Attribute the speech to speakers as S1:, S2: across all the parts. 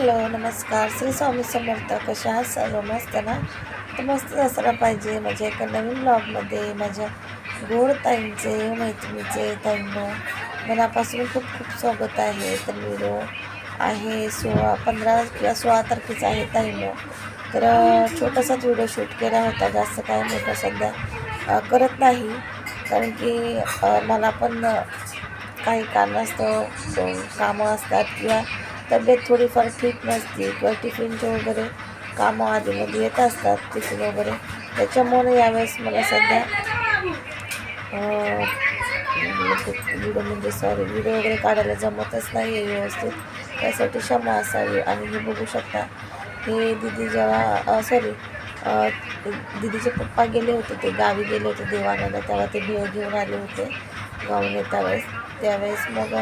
S1: Hello नमस्कार. श्री स्वामी समर्थ कशा आहात? सर्व मस्त ना? तर मस्त असला पाहिजे माझ्या एका नवीन ब्लॉगमध्ये माझ्या गोड ताईंचे मैत्रिणीचे ताईंनो मनापासून खूप खूप स्वागत आहे. तर व्हिडिओ आहे सोळा पंधरा किंवा सोळा तारखेचा आहे ताईनं. तर छोटासाच व्हिडिओ शूट केला होता. जास्त काय मोठा सध्या करत नाही. कारण की मला पण काही कारणास्तव कामं असतात किंवा तब्येत थोडीफार ठीक नसते किंवा टिफिनचे वगैरे कामं आधीमध्ये येत असतात टिफिन वगैरे. त्याच्यामुळे यावेळेस मला सध्या व्हिडिओ म्हणजे सॉरी व्हिडिओ वगैरे काढायला जमतच नाही आहे व्यवस्थित. त्यासाठी क्षमा असावी आणि हे बघू शकता. हे दिदी जेव्हा सॉरी दिदीचे पप्पा गेले होते ते गावी गेले होते देवानंद तेव्हा ते भेळ घेऊन आले होते. गाऊन येत्या वेळेस त्यावेळेस मग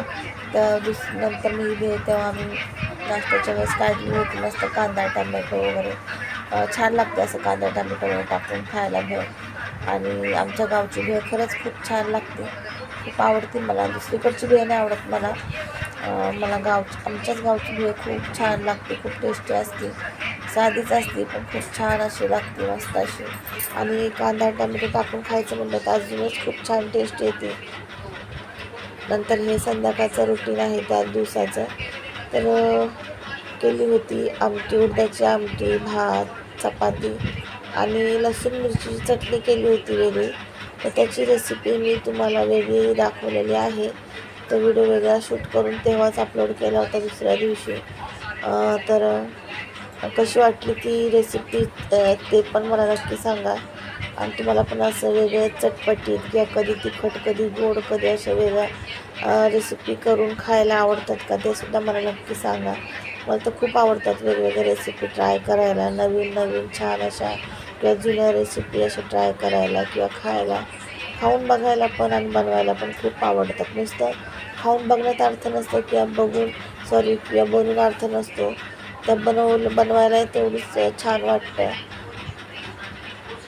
S1: त्या दुस नंतर मी इथे तेव्हा आम्ही नाश्त्याच्या वेळेस काढली होती मस्त कांदा टमॅटो वगैरे. छान लागते असं कांदा टमॅटो वगैरे टाकून खायला भेळ. आणि आमच्या गावची भेळ खरंच खूप छान लागते. खूप आवडते मला. दुसरीकडची भेळ नाही आवडत मला. मला गावची आमच्याच गावची भेळ खूप छान लागते खूप टेस्टी असते. साधीच असते पण खूप छान अशी लागते मस्त अशी. आणि कांदा टमॅटो टाकून खायचं म्हणलं तर अजूनच खूप छान टेस्ट येते. नंतर हे संध्याकाळचं रुटीन आहे त्या दिवसाचं. तर केली होती आमटी उडदाची आमटी भात चपाती आणि लसूण मिरचीची चटणी केली होती वेगळी. तर त्याची रेसिपी मी तुम्हाला वेगळी दाखवलेली आहे. तो व्हिडिओ वेगळा शूट करून तेव्हाच अपलोड केला होता दुसऱ्या दिवशी. तर कशी वाटली ती रेसिपी ते पण मला नक्की सांगा. आणि तुम्हाला पण असं वेगळ्या चटपटीत किंवा कधी तिखट कधी गोड कधी अशा वेगळ्या रेसिपी करून खायला आवडतात का ते सुद्धा मला नक्की सांगा. मला तर खूप आवडतात वेगवेगळ्या रेसिपी ट्राय करायला. नवीन नवीन छान अशा किंवा जुन्या रेसिपी अशा ट्राय करायला किंवा खायला. खाऊन बघायला पण आणि बनवायला पण खूप आवडतात. नुसतं खाऊन बघण्यात अर्थ नसतो किंवा बघून सॉरी किंवा बनवून अर्थ नसतो. बनवलं बनवायला तेवढीच छान वाटतं